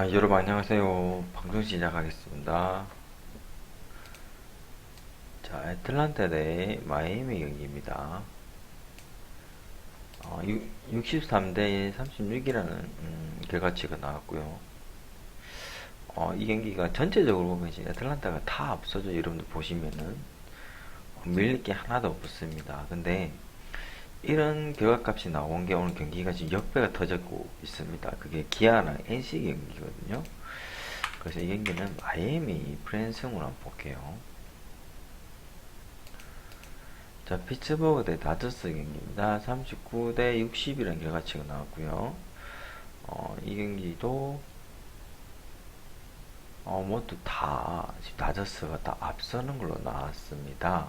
아, 여러분 안녕하세요. 방송 시작하겠습니다. 자, 애틀란타 대 마이애미 경기입니다. 어, 63대 36이라는 음, 결과치가 나왔고요. 어, 이 경기가 전체적으로 보면 이제 애틀란타가 다 앞서죠. 여러분들 보시면은 어, 밀릴 게 하나도 없습니다. 근데 이런 결과값이 나온 게 오늘 경기가 지금 역배가 터졌고 있습니다. 그게 기아랑 NC 경기거든요. 그래서 이 경기는 마이애미 프랜승으로 한번 볼게요. 자, 피츠버그 대 다저스 경기입니다. 39대 60이라는 결과치가 나왔고요. 어, 이 경기도 어, 모두 다 지금 다저스가 다 앞서는 걸로 나왔습니다.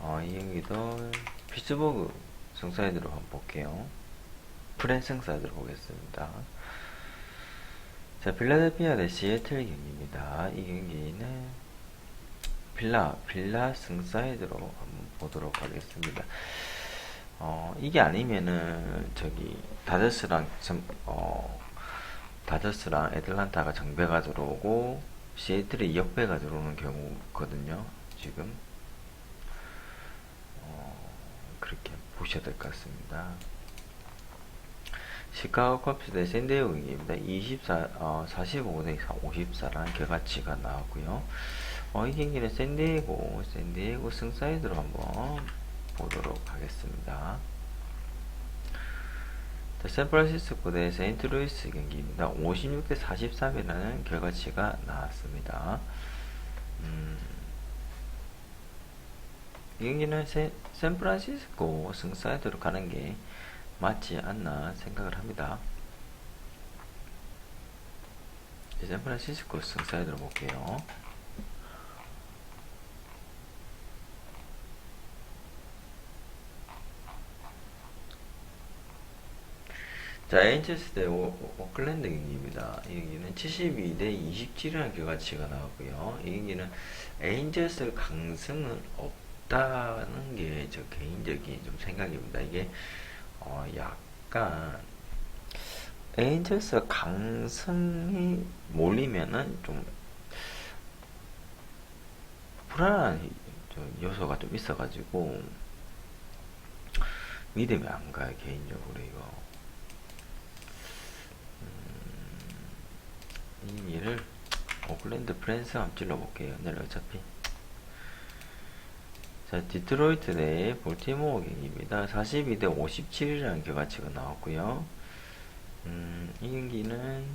어, 이 경기도 피츠버그 승사이드로 한번 볼게요. 프랜승 사이드로 보겠습니다. 자, 필라델피아 대 시애틀 경기입니다. 이 경기는 빌라, 빌라 승사이드로 한번 보도록 하겠습니다. 어, 이게 아니면은, 저기, 다저스랑, 점, 어, 다저스랑 애틀란타가 정배가 들어오고, 시애틀이 역배가 들어오는 경우거든요. 지금. 어, 그렇게 보셔야 될 것 같습니다. 시카고 컵스 대 샌디에고 경기입니다. 24, 어, 45대 54라는 결과치가 나왔고요. 어, 이 경기는 샌디에고, 샌디에고 승사이드로 한번 보도록 하겠습니다. 자, 샌프란시스코 대 세인트루이스 경기입니다. 56대 43이라는 결과치가 나왔습니다. 이 경기는 세, 샌프란시스코 승사이드로 가는 게 맞지 않나 생각을 합니다. 이제 샌프란시스코 승사이드로 볼게요. 자, 에인저스 대 오클랜드 경기입니다. 이 경기는 72대 27이라는 결과치가 나왔고요. 이 경기는 에인저스 강승은 없 다는 게 저 개인적인 좀 생각입니다. 이게 어 약간 에인저스 강승이 몰리면은 좀 불안한 좀 요소가 좀 있어가지고 믿음이 안 가요 개인적으로 이거. 이 일을 오클랜드 프랜스 한번 찔러볼게요. 내일 어차피. 자, 디트로이트 대 볼티모어 경기입니다. 42대 57이라는 결과치가 나왔고요. 음, 이 경기는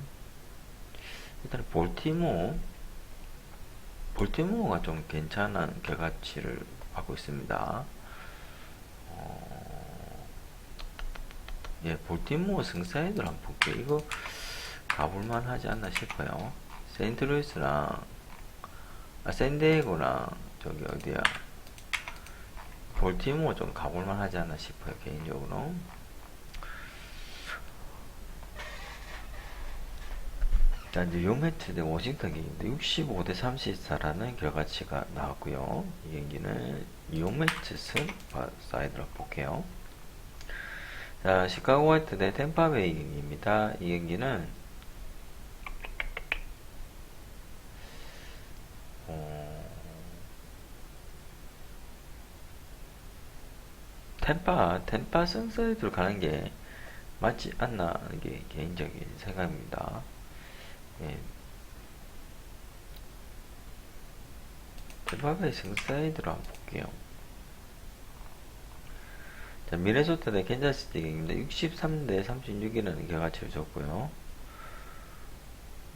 일단 볼티모어 볼티모어가 좀 괜찮은 결과치를 받고 있습니다. 어, 예, 볼티모어 승사이드를 한번 볼게요. 이거 가볼만 하지 않나 싶어요. 세인트루이스랑, 아, 샌디에고랑, 저기 어디야. 볼티모어 좀 가볼만 하지 않나 싶어요, 개인적으로. 자, 이제 요매트 대 워싱턴 경기인데 65대 34라는 결과치가 나왔고요. 이 경기는 요매트 승 사이드로 볼게요. 자, 시카고 화이트 대 템파베이 경기입니다. 이 경기는 템파, 템파 승사이드로 가는 게 맞지 않나 하는 게 개인적인 생각입니다. 예. 템파베이 승사이드로 한번 볼게요. 자, 미네소타 대 캔자스시티 경기입니다. 63대 36이라는 결과치를 줬고요.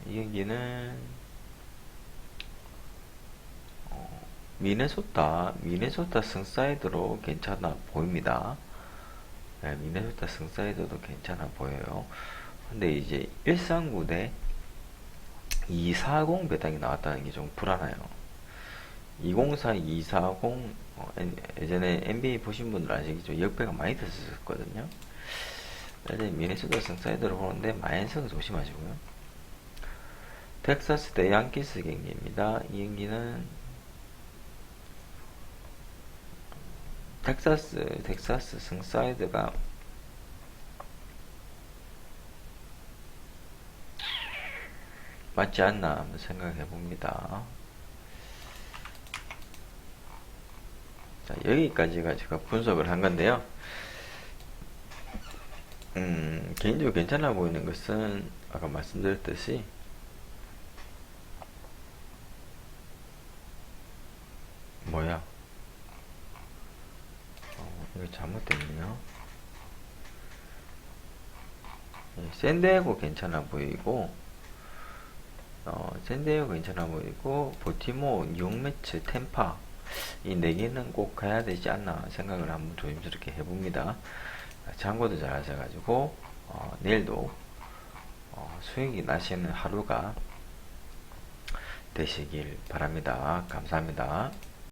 이 경기는 어, 미네소타, 미네소타 승사이드로 괜찮아 보입니다. 네, 미네소타 승사이드도 괜찮아 보여요. 근데 이제 139 대 240 배당이 나왔다는 게 좀 불안해요. 204, 240, 어, 엔- 예전에 NBA 보신 분들 아시겠죠? 역배가 많이 됐었거든요. 이제 미네소타 승사이드로 보는데 마이너스는 조심하시고요. 텍사스 대 양키스 경기입니다. 이 경기는 텍사스, 텍사스 승사이드가 맞지 않나 한번 생각해 봅니다. 자, 여기까지가 제가 분석을 한 건데요. 음, 개인적으로 괜찮아 보이는 것은 아까 말씀드렸듯이 뭐야? 어, 이거 잘못됐네요. 예, 샌디에고 괜찮아 보이고 어, 샌디에고 괜찮아 보이고 보티모, 뉴매츠, 템파 이 네 개는 꼭 가야 되지 않나 생각을 한번 조심스럽게 해봅니다. 참고도 잘 하셔가지고 어, 내일도 어, 수익이 나시는 하루가 되시길 바랍니다. 감사합니다.